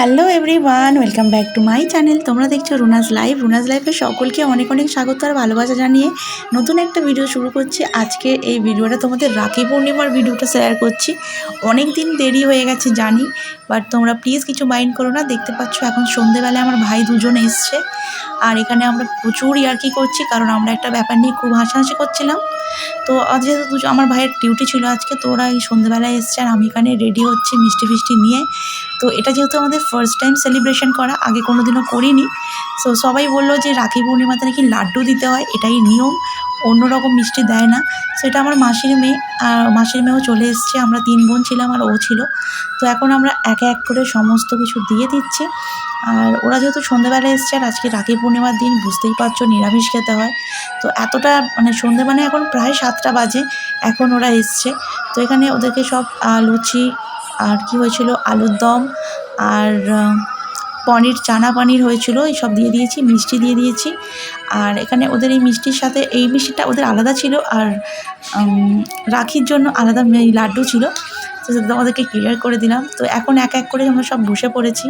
Hello everyone welcome back to my channel তোমরা দেখছ Runa's live Runa's লাইফে সকলকে অনেক অনেক স্বাগত আর ভালোবাসা জানিয়ে নতুন একটা ভিডিও শুরু করছি। আজকে এই ভিডিওটা তোমাদের রাখি পূর্ণিমার ভিডিওটা শেয়ার করছি। অনেক দিন দেরি হয়ে গেছে জানি বাট তোমরা প্লিজ কিছু মাইন্ড করো না। দেখতে পাচ্ছ এখন সন্ধেবেলায় আমার ভাই দুজন এসছে। আর এখানে আমরা প্রচুর ইয়ার্কি করছি, কারণ আমরা একটা ব্যাপার নিয়ে খুব হাসাহাসি করছিলাম। তো যেহেতু আমার ভাইয়ের ডিউটি ছিল আজকে, তো ওরা এই সন্ধ্যেবেলায় এসছে আর আমি এখানে রেডি হচ্ছি মিষ্টি ফিষ্টি নিয়ে। তো এটা যেহেতু আমাদের ফার্স্ট টাইম সেলিব্রেশন করা, আগে কোনো দিনও করিনি। সো সবাই বলল যে রাখি পূর্ণিমাতে নাকি লাড্ডু দিতে হয়, এটাই নিয়ম। অন্য রকম মিষ্টি দেয় না। সেটা আমার মাসির মেয়ে আর মাসির মেয়েও চলে এসছে। আমরা তিন বোন ছিলাম আর ও ছিল। তো এখন আমরা একে এক করে সমস্ত কিছু দিয়ে দিচ্ছি। আর ওরা যেহেতু সন্ধেবেলা এসছে আর আজকে রাখি পূর্ণিমার দিন, বুঝতেই পারছ, নিরামিষ খেতে হয়। তো এতটা মানে সন্ধে মানে এখন প্রায় সাতটা বাজে, এখন ওরা এসছে। তো এখানে ওদেরকে সব লুচি আর কি হয়েছিল? আলুর দম আর পনির, চানা পনির হয়েছিল এইসব দিয়ে দিয়েছি, মিষ্টি দিয়ে দিয়েছি। আর এখানে ওদের এই মিষ্টির সাথে, এই মিষ্টিটা ওদের আলাদা ছিল আর রাখির জন্য আলাদা লাড্ডু ছিল। তো সেটা আমাদেরকে ক্লিয়ার করে দিলাম। তো এখন এক এক করে আমরা সব বসে পড়েছি।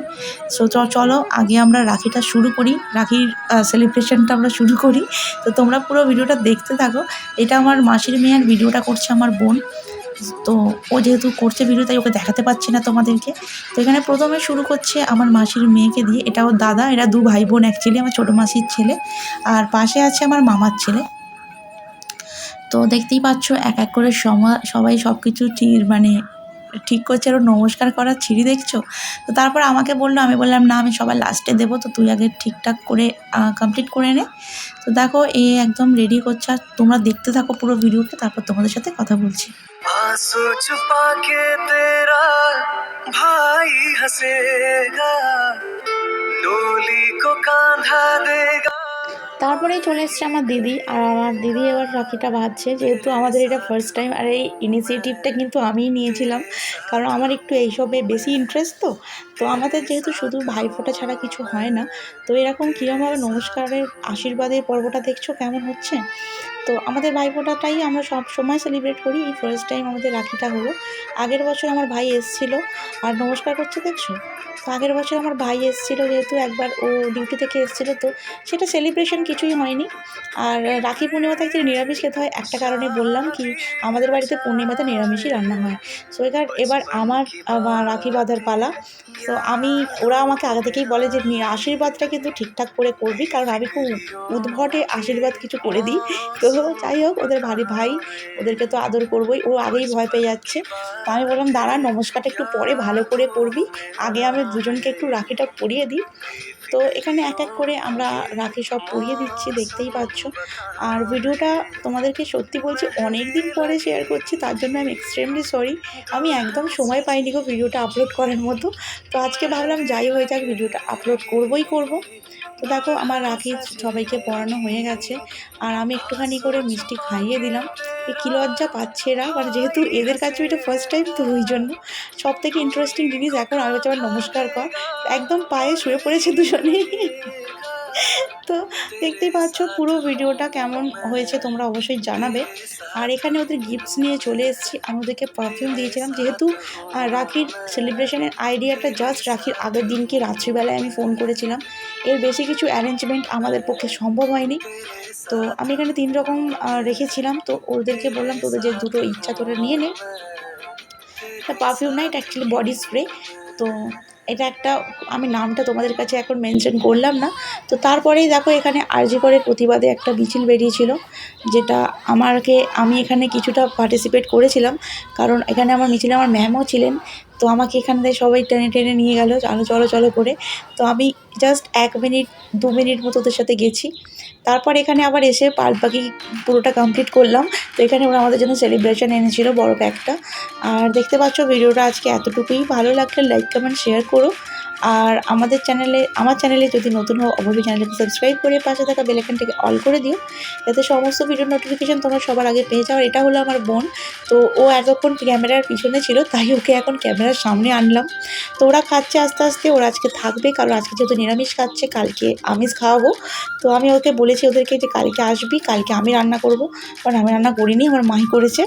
সো চলো, আগে আমরা রাখিটা শুরু করি। রাখির সেলিব্রেশনটা আমরা শুরু করি। তো তোমরা পুরো ভিডিওটা দেখতে থাকো। এটা আমার মাসির মেয়ে আর ভিডিওটা করছে আমার বোন। তো ও যেহেতু করছে ভিডিও তাই ওকে দেখাতে পাচ্ছি না তোমাদেরকে। তো এখানে প্রথমে শুরু করছে আমার মাসির মেয়েকে দিয়ে। এটা ওর দাদা, এরা দু ভাই বোন অ্যাকচুয়ালি আমার ছোটো মাসির ছেলে। আর পাশে আছে আমার মামার ছেলে। তো দেখতেই পাচ্ছ, এক এক করে সবাই সব কিছু মানে ঠিক করছে আরও নমস্কার করার ছিঁড়ি দেখছো তো তারপর আমাকে বললো আমি বললাম না আমি সবার লাস্টে দেবো তো তুই আগে ঠিকঠাক করে কমপ্লিট করে নে তো দেখো এ একদম রেডি করছে আর তোমরা দেখতে থাকো পুরো ভিডিওকে তারপর তোমাদের সাথে কথা বলছি आंसू छुपा के तेरा भाई हंसेगा डोली को कांधा देगा তারপরেই চলে এসছে আমার দিদি, আর আমার দিদি এবার রাখিটা বাঁধছে, যেহেতু আমাদের এটা ফার্স্ট টাইম আর এই ইনিশিয়েটিভটা কিন্তু আমিই নিয়েছিলাম, কারণ আমার একটু এইসবে বেশি ইন্টারেস্ট তো তো আমাদের যেহেতু শুধু ভাইফোঁটা ছাড়া কিছু হয় না, তো এরকম কীরকমভাবে নমস্কারের আশীর্বাদের পর্বটা দেখছ, কেমন হচ্ছে? তো আমাদের ভাইফোঁটাটাই আমরা সব সময় সেলিব্রেট করি, এই ফার্স্ট টাইম আমাদের রাখিটা হলো। আগের বছর আমার ভাই এসছিল, আর নমস্কার করছে দেখছ? তো আগের বছর আমার ভাই এসছিল, যেহেতু একবার ও ডিউটি থেকে এসছিল, তো সেটা সেলিব্রেশন কিছুই হয়নি। আর রাখি পূর্ণিমাতে একচুয়ালি নিরামিষ খেতে হয়, একটা কারণে বললাম কি, আমাদের বাড়িতে পূর্ণিমাতে নিরামিষই রান্না হয়। সো এবার এবার আমার রাখি বাঁধার পালা। তো আমি, ওরা আমাকে আগে থেকেই বলে যে আশীর্বাদটা কিন্তু ঠিকঠাক করে করবি, কারণ আমি খুব উদ্ভটে আশীর্বাদ কিছু করে দিই। তো যাই হোক, ওদের ভারী ভাই, ওদেরকে তো আদর করবোই, ও আগেই ভয় পেয়ে যাচ্ছে। তো আমি বললাম, দাঁড়া, নমস্কারটা একটু পরে ভালো করে করবি আগে আমি দুজনকে একটু রাখিটা পরিয়ে দিই। তো এখানে এক এক করে আমরা রাখি সব পরিয়ে দিচ্ছি, দেখতেই পাচ্ছ। আর ভিডিওটা তোমাদেরকে সত্যি বলছি অনেক দিন পরে শেয়ার করছি, তার জন্য আমি এক্সট্রিমলি সরি আমি একদম সময় পাইনি গো ভিডিওটা আপলোড করার মতো। তো আজকে ভাবলাম যাই হয়ে যাক, ভিডিওটা আপলোড করবই করব। তো দেখো, আমার রাখি সবাইকে পড়ানো হয়ে গেছে। আর আমি একটুখানি করে মিষ্টি খাইয়ে দিলাম। এই কী লজ্জা পাচ্ছে এরা মানে যেহেতু এদের কাছে এটা ফার্স্ট টাইম তো ওই জন্য। সব থেকে ইন্টারেস্টিং জিনিস এখন আমি হচ্ছে আবার নমস্কার কর। একদম পায়ে শুয়ে পড়েছে দুজনেই। তো দেখতেই পাচ্ছ পুরো ভিডিওটা কেমন হয়েছে তোমরা অবশ্যই জানাবে। আর এখানে ওদের গিফটস নিয়ে চলে এসেছি। আমি ওদেরকে পারফিউম দিয়েছিলাম। যেহেতু রাখির সেলিব্রেশনের আইডিয়াটা জাস্ট রাখির আগের দিনকে রাত্রিবেলায় আমি ফোন করেছিলাম। এর বেশি কিছু অ্যারেঞ্জমেন্ট আমাদের পক্ষে সম্ভব হয়নি। তো আমি এখানে তিন রকম রেখেছিলাম। তো ওদেরকে বললাম, তোদের যে দুটো ইচ্ছা, তোরা নিয়ে নে। পারফিউম না এটা অ্যাকচুয়ালি বডি স্প্রে তো এটা একটা, আমি নামটা তোমাদের কাছে এখন মেনশন করলাম না। তো তারপরেই দেখো এখানে আরজি করে প্রতিবাদে একটা মিছিল বেরিয়েছিল, যেটা আমাকে আমি এখানে কিছুটা পার্টিসিপেট করেছিলাম। কারণ এখানে আমার মিছিলে আমার ম্যামও ছিলেন। তো আমাকে এখান থেকে সবাই টেনে টেনে নিয়ে গেল আলো চলো চলো করে। তো আমি জাস্ট এক মিনিট, দু মিনিট মতো ওদের সাথে গেছি। তারপর এখানে আবার এসে পাখি পুরোটা কমপ্লিট করলাম। তো এখানে ওরা আমাদের জন্য সেলিব্রেশন এনেছিল, বড় প্যাকটা আর দেখতে পাচ্ছ ভিডিওটা আজকে এতটুকুই। ভালো লাগলে লাইক কমেন্ট শেয়ার করো। আর আমাদের চ্যানেলে, আমার চ্যানেলে যদি নতুন হও, অবশ্যই চ্যানেলটাকে সাবস্ক্রাইব করে পাশে থাকা বেলাইকানটাকে অল করে দিও। যাতে সমস্ত ভিডিওর নোটিফিকেশান তোমরা সবার আগে পেয়ে যাও। এটা হলো আমার বোন। তো ও এতক্ষণ ক্যামেরার পিছনে ছিল, তাই ওকে এখন ক্যামেরার সামনে আনলাম। তো ওরা খাচ্ছে আস্তে আস্তে, ওরা আজকে থাকবে, কারণ আজকে যেহেতু নিরামিষ খাচ্ছে, কালকে আমিষ খাওয়াবো। তো আমি ওকে বলেছি ওদেরকে যে কালকে আসবি, কালকে আমি রান্না করব। কারণ আমি রান্না করিনি, আমার মাই করেছে।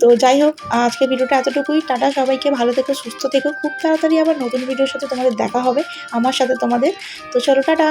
তো যাই হোক আজকে ভিডিওটা এতটুকুই। টাটা সবাইকে, ভালো থেকো, সুস্থ থেকো। খুব তাড়াতাড়ি আবার নতুন ভিডিওর সাথে তোমাদের দেখা দেখা হবে। আমার সাথে তোমাদের। তো চলো টাটা।